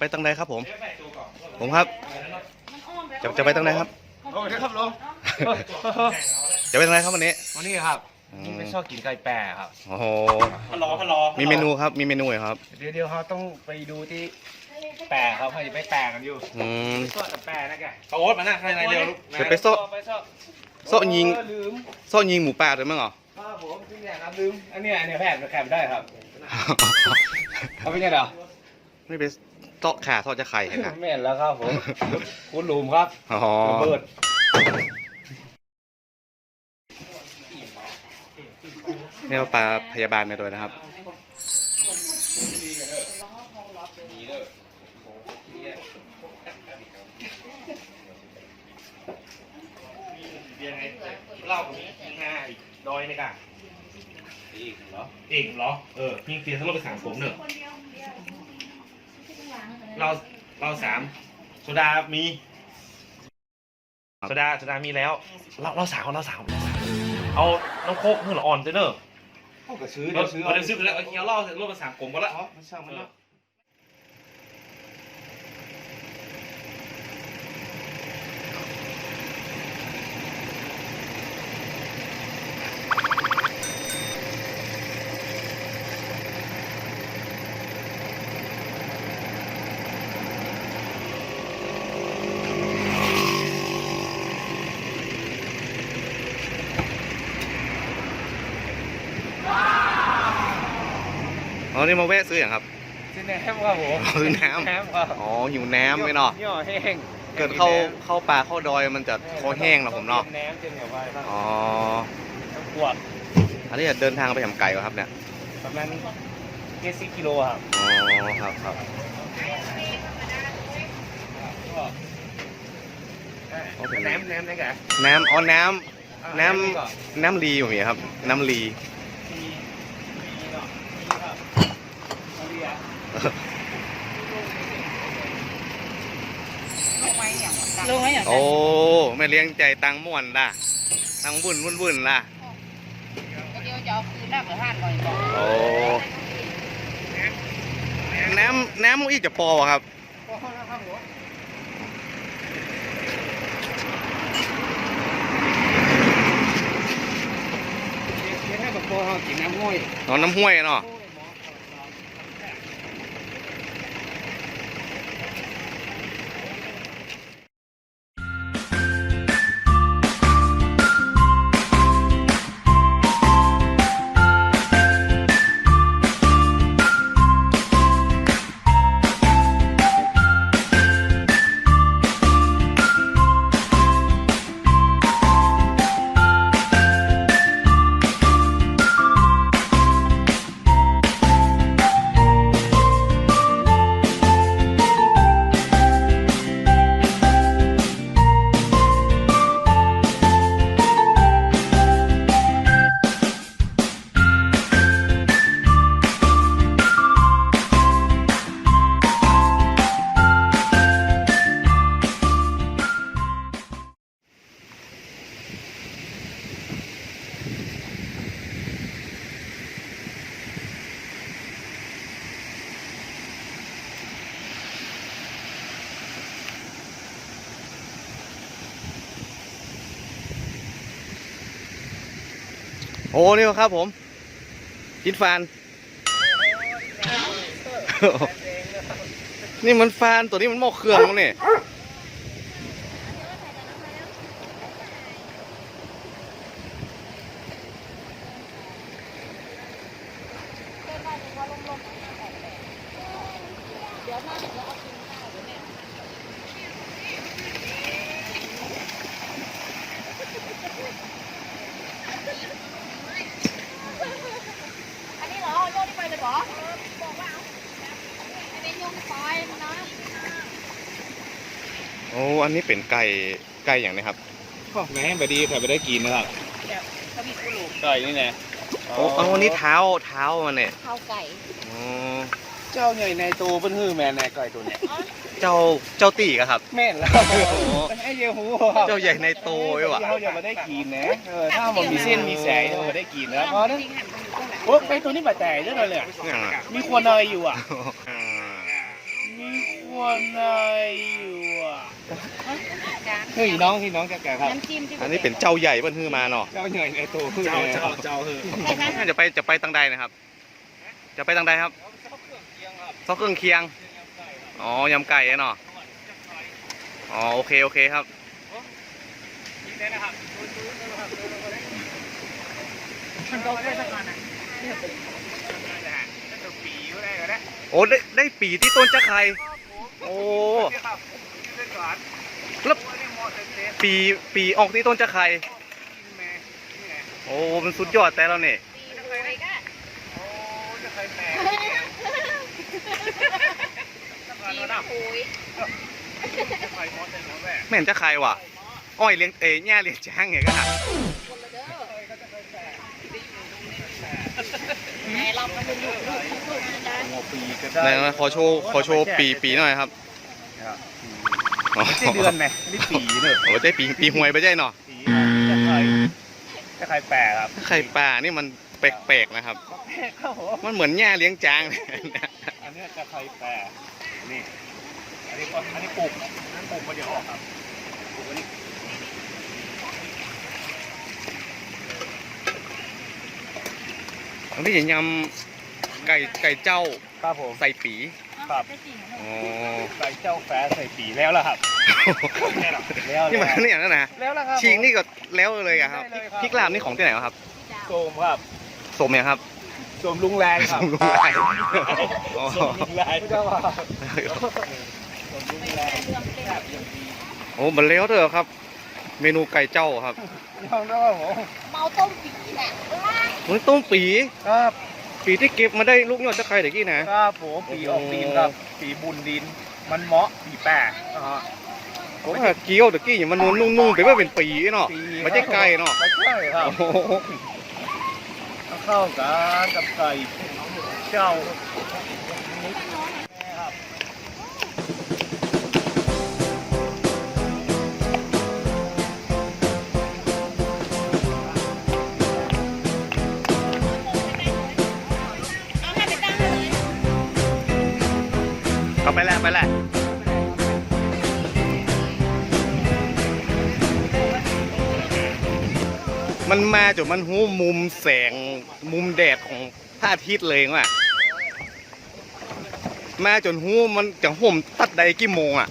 ไปตั้งใดครับผม ผมครับ จะจะไปตั้งใดครับ โอ้ยครับลุงจะไปตั้งใดครับวันนี้ วันนี้ครับอืมนี่ไม่ชอบกินไก่แปรครับ โอ้โหพะโล้พะโล้มีเมนูครับ มีเมนูเหรอครับ เดี๋ยวเดี๋ยวเขาต้องไปดูที่แปรครับเขาจะไปแปรกันอยู่อืมก็แต่แปรนะแกเอาโอ๊ตมาหน้าใครในเร็วลูกเดี๋ยวไปโซ่ไปโซ่โซ่ยิงเออลืมโซ่ยิงหมูป่าด้วยมั้งเหรอครับผมที่เนี่ยครับลืมอันเนี้ยอันเนี้ยแพทย์แพทย์ไม่ได้ครับเอาไปเนี่ยเหรอไม่ไป โซ่ขาโซ่จะไข่เห็นนะไม่เห็นแล้วครับผม คุณหลุมครับอ๋อระเบิดนี่เราปลาพยาบาลมาด้วยนะครับเรียงไงเล่าผมหน้าอีกดอยไม่กล้าอีกเหรออีกเหรอ เออพี่เตียนทั้งรถไปสามผมเนอะ เราเราสามโซดามีโซดาโซดามีแล้ว เราเราสามเราสามเราสามเอาน้ำโคกเพื่อนละอ่อนเจเนอร์เขาก็ซื้อเราเดี๋ยวซื้อเราได้ซื้อไปแล้วเอาเคี้ยวเหล่าเสร็จรถไปสามผมก็ละอ๋อมันช่างมันเนาะ อ๋อนี่มาแวะซื้ออย่างครับ ซื้อแหนมครับผมซื้อแหนมแหนมครับอ๋อหิวน้ำไม่เนาะย่อแห้งเกิดเข้าเข้าป่าเข้าดอยมันจะคอแห้งนะผมเนาะแหนมเต็มเหนียวไปครับอ๋อทั้งขวดอันนี้จะเดินทางไปทำไก่เหรอครับเนี่ยประมาณเจ็ดสิบกิโลครับอ๋อครับครับอ๋อเป็นแหนมแหนมได้แกน้ำอ๋อน้ำน้ำน้ำลีอยู่มีครับ น้ำลี ลงไว้อย่างโอ้แม่เลี้ยงใจตังม่วนล่ะตังวุ่นวุ่นวุ่นล่ะเดียวจะเอาคืนได้กับห้านหน่อยบอกโอ้น้ำน้ำอีกจะปอวะครับเฮ็ดให้แบบโตเขากินน้ำห้วยนอนน้ำห้วยเนาะ โอ้นี่ครับผมกินฟาน นี่มันฟานตัวนี้มันหมกเครื่องมั้งเนี่ย อันนี้เหรอโยนนี่ไปเลยเหรอบอกว่าเอาอันนี้โยนไปนะ โอ้อันนี้เป็นไก่ไก่อย่างนี้ครับแม่บดีใครไปได้กินนะครับแบบสวิตกุหลูกไก่นี่แน่โอ้เอาอันนี้เท้าเท้ามันเนี่ยข้าวไก่อ๋อเจ้าใหญ่ในตัวเป็นหื้อแม่ในไก่ตัวเนี้ยเจ้าเจ้าตีกอะครับ แม่นแล้วไอ้เจ้าหูครับเจ้าใหญ่ในโตไว้ว่ะเขาจะมาได้กินนะเออถ้ามันมีเส้นมีแสงจะมาได้กินนะเพราะนั้นจริงหันมันอยู่ตรงไหนโอ้ไก่ตัวนี้บาดแตกด้วยเลยอะเนี่ยนะมีควรอะไรอยู่อะอ่ามีคววนไหนอยู่อะ เฮ้ยน้องที่น้องจะแก่ครับ น้ำจิ้มที่อันนี้เป็นเจ้าใหญ่เพิ่นฮือมาเนาะเจ้าเหนื่อยไอ้ตัวเจ้าเจ้าเจ้าเฮ้อใครคะจะไปจะไปตังใดนะครับ จะไปตังใดครับซอกเครื่องเคียงอ๋อยำไก่อะเนาะอ๋อโอเคโอเคครับมันก็ไม่สักกันอะปีก็ได้ก็ได้โอ้ได้ได้ปีที่ต้นจะไครโอ้ แล้วปีปีออกที่ต้นจะไครโอ้ มันสุดยอดแต่แล้วเนี่ยปีรวยก็ปีรวยไม่เห็นจะใครว่ะอ้อยเลี้ยงเอ้ยแง่เลี้ยงช้างไงก็หาคนละเด้อแม่เราก็เป็นลูกลูกลูกนะหัวปีก็ไหนได้นะขอโชว์ขอโชว์ปีปีหน่อยครับอ๋อ ไม่ใช่เดือนไหมนี่ปีเนอะโอ้ใช่ปีปีหวยไปใช่เนาะปีจะใครจะใครแปลครับไข่ป่านี่มันแปลกๆนะครับ ครับผมมันเหมือนแง่เลี้ยงจางเลยอันเนี้ยจะใครแปลนี่อันนี้ก็อันนี้ปลูกนั่นปลูกมาเดี๋ยวออกครับปลูกอันนี้อันนี้จะยำไก่ไก่เจ้าครับผมใส่ปี ครับอ๋อใส่เจ้าแฝใส่ปีแล้วล่ะครับแล้วนี่มันนี่อย่างนั้นนะแล้วล่ะครับชิงนี่ก็แล้วเลยอะครับได้เลยครับพริกลาบนี่ของที่ไหนวะครับโสมครับสมเนี่ยครับโสมลุงแรงครับสมลุงไรอ๋อโสมลุงแรงไม่ได้ว่าโสมลุงแรงโอ้มันแล้วเถอะครับ เมนูไก่เจ้าครับยอมรับผมเมาต้มปีแหละมันต้มปีครับ ปีที่เก็บมาได้ลูกยอดจะใครเด็กกี้นะ ครับผมปีออกดินครับปีบุญดิน มันเหมาะปีแปะนะฮะผมว่าเกี๊ยวเด็กกี้อย่างมันนุ่มๆไปว่าเป็นปีเนาะปีไม่ใช่ไก่เนาะไม่ใช่ครับโอ้โหเข้ากันกับไก่เจ้าเอา ไปแล้วไปแล้วมันมาจนมันหูมุมแสงมุมแดดของพระอาทิตย์เลยว่ะมาจนหูมันจะห่มตัดใดกี่โมงอะ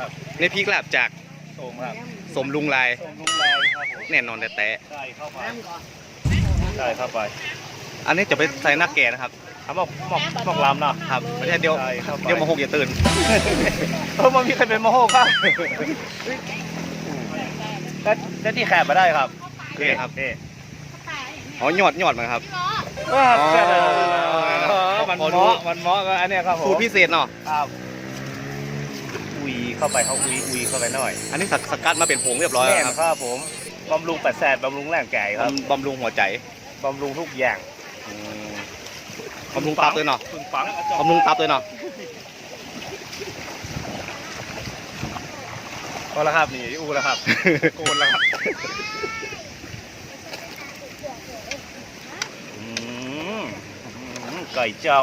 ครับในพริกลาบจากโสมครับสมลุงลายโสมลุงแรงครับผมแน่นอนแต่แต่ใส่เข้าไปใส่เข้าไป อันนี้จะไปใส่หน้าแก่นะครับเอาหมอกหมอกหมอกลำเนาะครับไม่ใช่เดี๋ยวใช่ครับเดี๋ยวโมาหกอย่าตื่นเออมันมีใครเป็นโมโหครับแล้วแล้วที่แขกมาได้ครับคือครับเอ๊ะอ๋อหยอดหยอดมาครับพี่หมอว่าอ๋อเออมันพอดูเหมาะมันเหมาะกับอันเนี้ยครับผมสูตรพิเศษเนาะครับอุ ยเข้าไปเขาอุยอุยเข้าไปหน่อยอันนี้สสกัดมาเป็นผงเรียบร้อยแล้วแน่นครับครับผมบำรุงปัสแสบบำรุงแรงแก่ครับบำบำรุงหัวใจบำรุงทุกอย่างอืมบำรุงตับเลยเนาะปึงปังบำรุงตับเลยเนาะพอแล้วครับนี่อูแล้วครับโกนแล้วครับอืมอืมไก่เจ้า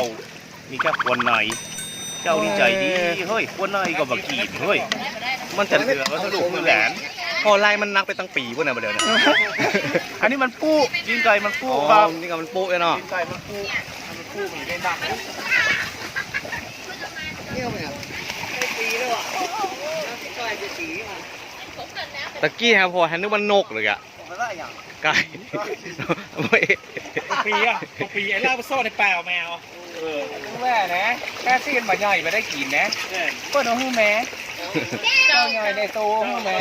มีแค่ควรไหนเจ้านี่ใจดีเฮ้ยควรไหนก็บักกีดเฮ้ยมันจะเหลือวัสดุมือแหลนพอไล่มันนักไปตั้งปีพวกนั้นมาเดี๋ยวนี้อันนี้มันปูกินไก่มันปูอ๋อครับนี่ก็มันโป๊ะเลยเนาะกินไก่มันปูมันปูมันได้ดังตะกี้ครับพอฮันนึกว่านกเลยอะไก่ปีอะปีไอ้ล่าไปซ่อนในป่าแมว แม่นะแค่ซีนมาใหญ่มาได้กินนะเปิ้ลเอาหูแม่เจ้าใหญ่ในโตหูแม่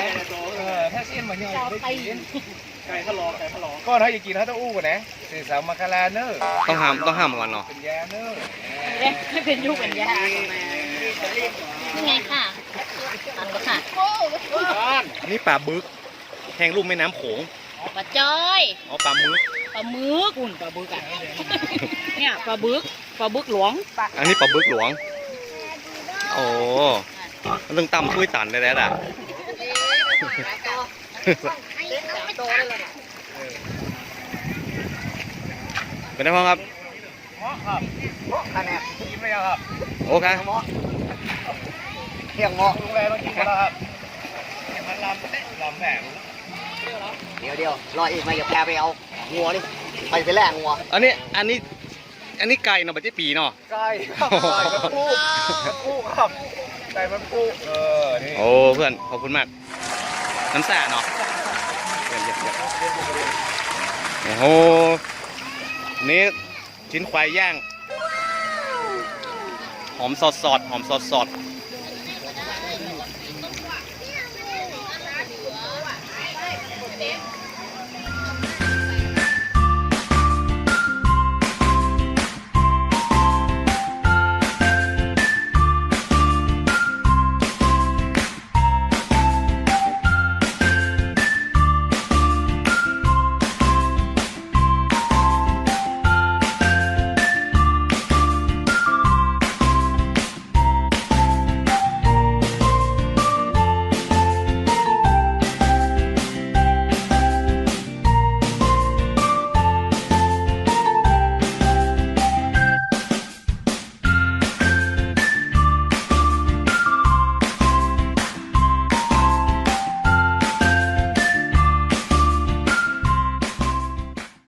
เออแค่ซีนมาใหญ่มาได้กินไก่ทะลอไก่ทะลอก็ถ้าอยากกินถ้าต้องอู้กันนะสื่อสาวมาคาราเนอร์ต้องห้ามต้องห้ามก่อนเนาะเป็นยาเนอร์เนี่ยไม่เป็นยุคเป็นยานี่ไงค่ะอันก็ค่ะอันนี้ปลาบึกแทงรูปแม่น้ำโขงปลาจ้อย อ๋อปลามึก ปลาหมึกอุ่นปลาบึกอะ เนี่ยปลาบึก ปลาบึกหลวงอันนี้ปลาบึกหลวง โอ้เรื่องตำช่วยตันได้แล้วอะเป็นไงบ้างครับเหมาะครับเหมาะคะแนนกินไม่ยังครับโอเคเที่ยงเหมาะลุงแรงต้องกินกันแล้วครับมันลำลำแหนเดี๋ยวเดี๋ยวรออีกไหมาอย่าแพรไปเอางัวนี่ไปไปแลกงัว อันนี้อันนี้ อันนี้ไก่เนาะบัจเจปีเนาะ ไก่ครับไก่มันปูมันปูครับไก่มันปูเออนี่โอ้เพื่อนขอบคุณมาก น้ำแซ่เนาะเยี่ยมเยี่ยมเยี่ยมโอ้โหนี่ชิ้นควายย่าง หอมสดสดๆหอมสดสดๆ